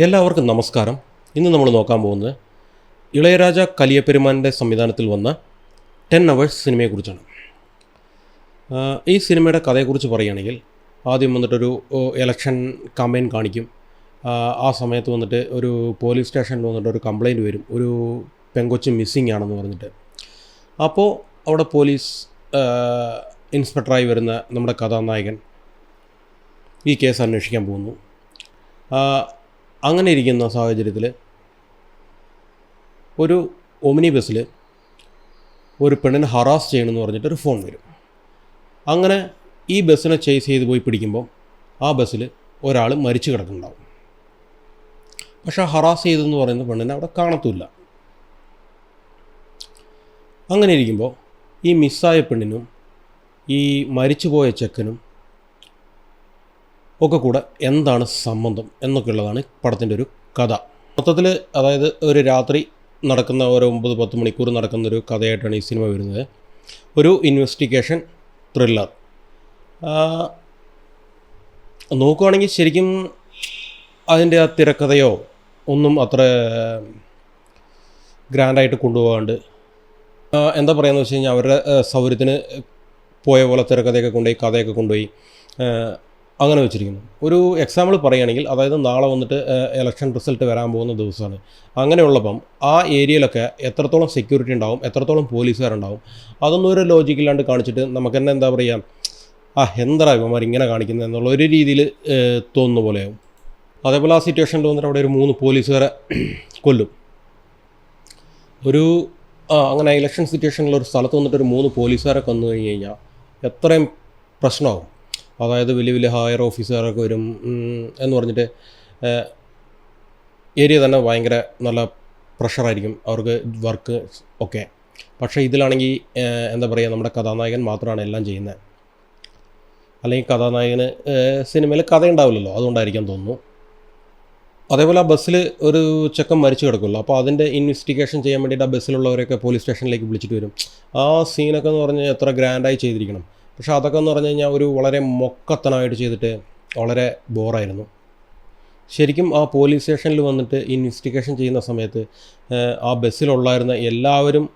എല്ലാവർക്കും നമസ്കാരം. ഇന്ന് നമ്മൾ നോക്കാൻ പോകുന്നത് ഇളയരാജ കലിയപ്പെരുമാന്റെ സംവിധാനത്തിൽ വന്ന ടെൻ അവേഴ്സ് സിനിമയെക്കുറിച്ചാണ്. ഈ സിനിമയുടെ കഥയെക്കുറിച്ച് പറയുകയാണെങ്കിൽ ആദ്യം വന്നിട്ടൊരു എലക്ഷൻ കമ്പയിൻ കാണിക്കും. ആ, സമയത്ത് വന്നിട്ട് ഒരു പോലീസ് സ്റ്റേഷനിൽ വന്നിട്ട് ഒരു കംപ്ലയിന്റ് വരും. ഒരു പെങ്കൊച്ച് മിസ്സിങ് ആണെന്ന് പറഞ്ഞിട്ട്. അപ്പോൾ അവിടെ പോലീസ് ഇൻസ്പെക്ടറായി വരുന്ന നമ്മുടെ കഥാനായകൻ ഈ കേസ് അന്വേഷിക്കാൻ പോകുന്നു. അങ്ങനെ ഇരിക്കുന്ന സാഹചര്യത്തിൽ ഒരു ഒമിനി ബസ്സിൽ ഒരു പെണ്ണിനെ ഹറാസ് ചെയ്യണമെന്ന് പറഞ്ഞിട്ട് ഒരു ഫോൺ വരും. അങ്ങനെ ഈ ബസ്സിനെ ചേസ് ചെയ്ത് പോയി പിടിക്കുമ്പോൾ ആ ബസ്സിൽ ഒരാൾ മരിച്ചു കിടക്കുന്നുണ്ടാവും. പക്ഷെ ഹറാസ് ചെയ്തെന്ന് പറയുന്ന പെണ്ണിനെ അവിടെ കാണത്തുമില്ല. അങ്ങനെ ഇരിക്കുമ്പോൾ ഈ മിസ്സായ പെണ്ണിനും ഈ മരിച്ചുപോയ ചെക്കനും ഒക്കെ കൂടെ എന്താണ് സംബന്ധം എന്നൊക്കെയുള്ളതാണ് പടത്തിന്റെ ഒരു കഥ. മൊത്തത്തിൽ അതായത് ഒരു രാത്രി നടക്കുന്ന ഒരു ഒമ്പത് പത്ത് മണിക്കൂർ നടക്കുന്ന ഒരു കഥയായിട്ടാണ് ഈ സിനിമ വരുന്നത്. ഒരു ഇൻവെസ്റ്റിഗേഷൻ ത്രില്ലർ നോക്കുവാണെങ്കിൽ ശരിക്കും അതിന്റെ ആ തിരക്കഥയോ ഒന്നും അത്ര ഗ്രാൻഡായിട്ട് കൊണ്ടുപോകാണ്ട് എന്താ പറയുക വെച്ച് കഴിഞ്ഞാൽ അവരുടെ സൗകര്യത്തിന് പോയ പോലെ തിരക്കഥയൊക്കെ കൊണ്ടുപോയി കഥയൊക്കെ കൊണ്ടുപോയി. അങ്ങനെ വെച്ചിരിക്കുന്നു. ഒരു എക്സാമ്പിൾ പറയുകയാണെങ്കിൽ അതായത് നാളെ വന്നിട്ട് ഇലക്ഷൻ റിസൾട്ട് വരാൻ പോകുന്ന ദിവസമാണ്. അങ്ങനെയുള്ളപ്പം ആ ഏരിയയിലൊക്കെ എത്രത്തോളം സെക്യൂരിറ്റി ഉണ്ടാവും എത്രത്തോളം പോലീസുകാരുണ്ടാവും അതൊന്നും ഒരു ലോജിക്കില്ലാണ്ട് കാണിച്ചിട്ട് നമുക്ക് തന്നെ എന്താ പറയുക ആ എന്താ ഇവന്മാർ ഇങ്ങനെ കാണിക്കുന്നത് എന്നുള്ള ഒരു രീതിയിൽ തോന്നുന്ന പോലെയാവും. അതേപോലെ ആ സിറ്റുവേഷനിൽ വന്നിട്ട് അവിടെ ഒരു മൂന്ന് പോലീസുകാരെ കൊല്ലും. ഒരു അങ്ങനെ ഇലക്ഷൻ സിറ്റുവേഷനിൽ ഒരു സ്ഥലത്ത് വന്നിട്ട് ഒരു മൂന്ന് പോലീസുകാരെ കൊന്നു കഴിഞ്ഞ് കഴിഞ്ഞാൽ എത്രയും പ്രശ്നമാവും. അതായത് വലിയ വലിയ ഹയർ ഓഫീസറൊക്കെ വരും എന്ന് പറഞ്ഞിട്ട് ഏരിയ തന്നെ ഭയങ്കര നല്ല പ്രഷറായിരിക്കും അവർക്ക് വർക്ക് ഒക്കെ. പക്ഷേ ഇതിലാണെങ്കിൽ എന്താ പറയുക നമ്മുടെ കഥാനായകൻ മാത്രമാണ് എല്ലാം ചെയ്യുന്നത് അല്ലെങ്കിൽ കഥാനായകന് സിനിമയിൽ കഥ ഉണ്ടാവില്ലല്ലോ അതുകൊണ്ടായിരിക്കാൻ തോന്നുന്നു. അതേപോലെ ആ ബസ്സിൽ ഒരു ചെക്കൻ മരിച്ചു കിടക്കുമല്ലോ അപ്പോൾ അതിന്റെ ഇൻവെസ്റ്റിഗേഷൻ ചെയ്യാൻ വേണ്ടിയിട്ട് ആ ബസ്സിലുള്ളവരൊക്കെ പോലീസ് സ്റ്റേഷനിലേക്ക് വിളിച്ചിട്ട് വരും. ആ സീനൊക്കെ എന്ന് പറഞ്ഞാൽ എത്ര ഗ്രാൻഡായി ചെയ്തിരിക്കണം. പക്ഷേ അതൊക്കെ എന്ന് പറഞ്ഞു കഴിഞ്ഞാൽ ഒരു വളരെ മൊക്കത്തനായിട്ട് ചെയ്തിട്ട് വളരെ ബോറായിരുന്നു. ശരിക്കും ആ പോലീസ് സ്റ്റേഷനിൽ വന്നിട്ട് ഇൻവെസ്റ്റിഗേഷൻ ചെയ്യുന്ന സമയത്ത് ആ ബസ്സിലുള്ളായിരുന്ന എല്ലാവരും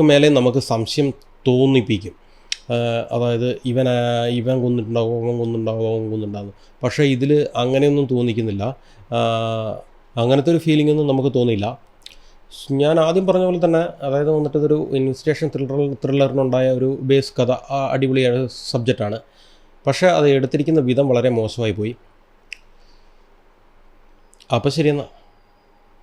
മേലെ നമുക്ക് സംശയം തോന്നിപ്പിക്കും. അതായത് ഇവൻ ഇവൻ കൊന്നിട്ടുണ്ടാവും അവൻ കൊന്നിട്ടുണ്ടാവും അവൻ കൊന്നിട്ടുണ്ടാകും പക്ഷേ ഇതിൽ അങ്ങനെയൊന്നും തോന്നിക്കുന്നില്ല. അങ്ങനത്തെ ഒരു ഫീലിംഗ് ഒന്നും നമുക്ക് തോന്നിയില്ല. ഞാൻ ആദ്യം പറഞ്ഞ പോലെ തന്നെ അതായത് വന്നിട്ട് ഇതൊരു ഇൻവെസ്റ്റിഗേഷൻ ത്രില്ലർ ത്രില്ലറിനുണ്ടായ ഒരു ബേസ് കഥ അടിപൊളിയായ സബ്ജക്റ്റാണ്. പക്ഷേ അത് എടുത്തിരിക്കുന്ന വിധം വളരെ മോശമായി പോയി. അപ്പോൾ ശരി എന്നാൽ